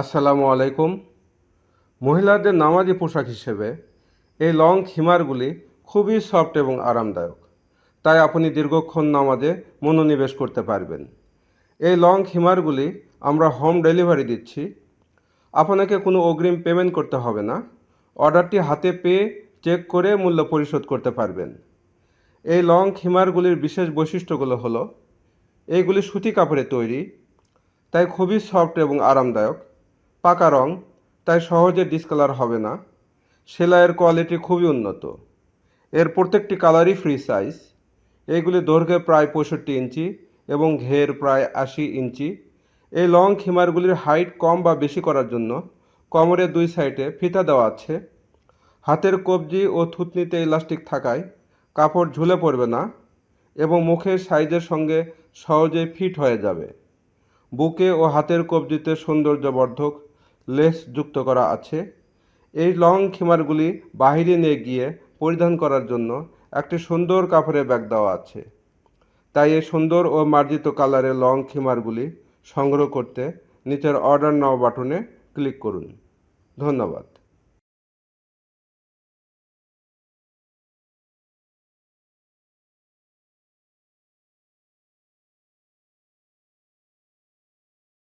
আসসালামু আলাইকুম। মহিলাদের নামাজি পোশাক হিসেবে এই লং খিমারগুলি খুবই সফট এবং আরামদায়ক। তাই আপনি দীর্ঘক্ষণ নামাজে মনোনিবেশ করতে পারবেন। এই লং খিমারগুলি আমরা হোম ডেলিভারি দিচ্ছি। আপনাকে কোনো অগ্রিম পেমেন্ট করতে হবে না। অর্ডারটি হাতে পেয়ে চেক করে মূল্য পরিশোধ করতে পারবেন। এই লং খিমারগুলির বিশেষ বৈশিষ্ট্যগুলো হলো, এইগুলি সুতি কাপড়ে তৈরি, তাই খুবই সফট এবং আরামদায়ক। পাকা রং, তাই সহজে ডিসকালার হবে না। সেলাইয়ের কোয়ালিটি খুবই উন্নত। এর প্রত্যেকটি কালারই ফ্রি সাইজ এইগুলি দৈর্ঘ্যে প্রায় পঁয়ষট্টি ইঞ্চি এবং ঘের প্রায় আশি ইঞ্চি। এই লং খিমারগুলির হাইট কম বা বেশি করার জন্য কোমরের দুই সাইডে ফিতা দেওয়া আছে। হাতের কবজি ও থুতনিতে ইলাস্টিক থাকায় কাপড় ঝুলে পড়বে না এবং মুখের সাইজের সঙ্গে সহজেই ফিট হয়ে যাবে। বুকে ও হাতের কবজিতে সৌন্দর্যবর্ধক লেস যুক্ত করা আছে। এই লং খিমারগুলি বাহিরে নিয়ে গিয়ে পরিধান করার জন্য একটি সুন্দর কাপড়ে ব্যাগ দেওয়া আছে। তাই এই সুন্দর ও মার্জিত কালারের লং খিমারগুলি সংগ্রহ করতে নিচের অর্ডার নাও বাটনে ক্লিক করুন। ধন্যবাদ।